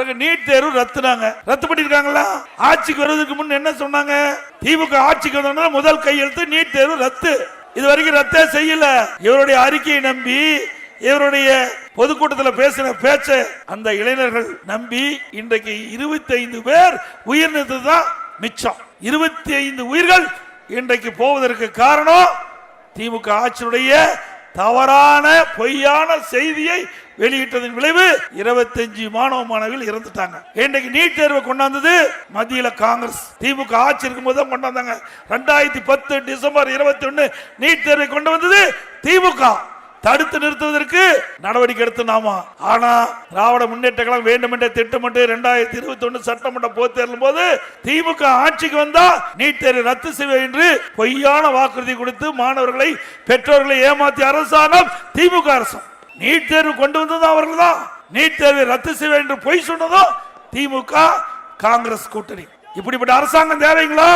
பிறகு நீட் தேர்வு ரத்துனாங்க. ரத்து பண்ணிருக்காங்களா? ஆட்சிக்கு வருவதற்கு முன் என்ன சொன்னாங்க? திமுக ஆட்சிக்கு வந்தோம்னா முதல் கையெழுத்து நீட் தேர்வு ரத்து. இது வரைக்கும் ரத்தே செய்யல. இவருடைய அறிக்கையை நம்பி இவருடைய பொதுக்கூட்டத்தில் பேசின பேச்ச அந்த இளைஞர்கள் நம்பி இன்றைக்கு இருபத்தி ஐந்து பேர் உயிர் தான் மிச்சம். இருபத்தி ஐந்து உயிர்கள் இன்றைக்கு போவதற்கு காரணம் திமுக ஆட்சியுடைய தவறான பொய்யான செய்தியை வெளியிட்டதன் விளைவு 25 மாணவ மாணவிகள் இறந்துட்டாங்க. இன்றைக்கு நீட் தேர்வை கொண்டாந்தது மத்தியில் காங்கிரஸ். திமுக ஆட்சி இருக்கும்போது தான் கொண்டாந்தாங்க. ரெண்டாயிரத்தி பத்து டிசம்பர் இருபத்தி ஒன்னு நீட் தேர்வை கொண்டு வந்தது திமுக. தடுத்து நிறுத்துவதற்கு நடவடிக்கை எடுத்து நாமா. ஆனா திராவிட முன்னேற்ற கழகம் வேண்டுமென்றே திட்டமிட்டு இரண்டாயிரத்தி இருபத்தி ஒன்னு சட்டமன்ற பொதுத் தேர்தலும் போது திமுக ஆட்சிக்கு வந்தா நீட் தேர்வை ரத்து செய்வேன் என்று பொய்யான வாக்குறுதி கொடுத்து மாணவர்களை பெற்றோர்களை ஏமாத்திய அரசாங்கம் திமுக அரசு நீட் தேர்வு கொண்டு வந்தது அவர்கள் தான் நீட் தேர்வை ரத்து செய்வது என்று பொய் சொன்னதும் திமுக காங்கிரஸ் கூட்டணி. இப்படிப்பட்ட அரசாங்கம் தேவைங்களா?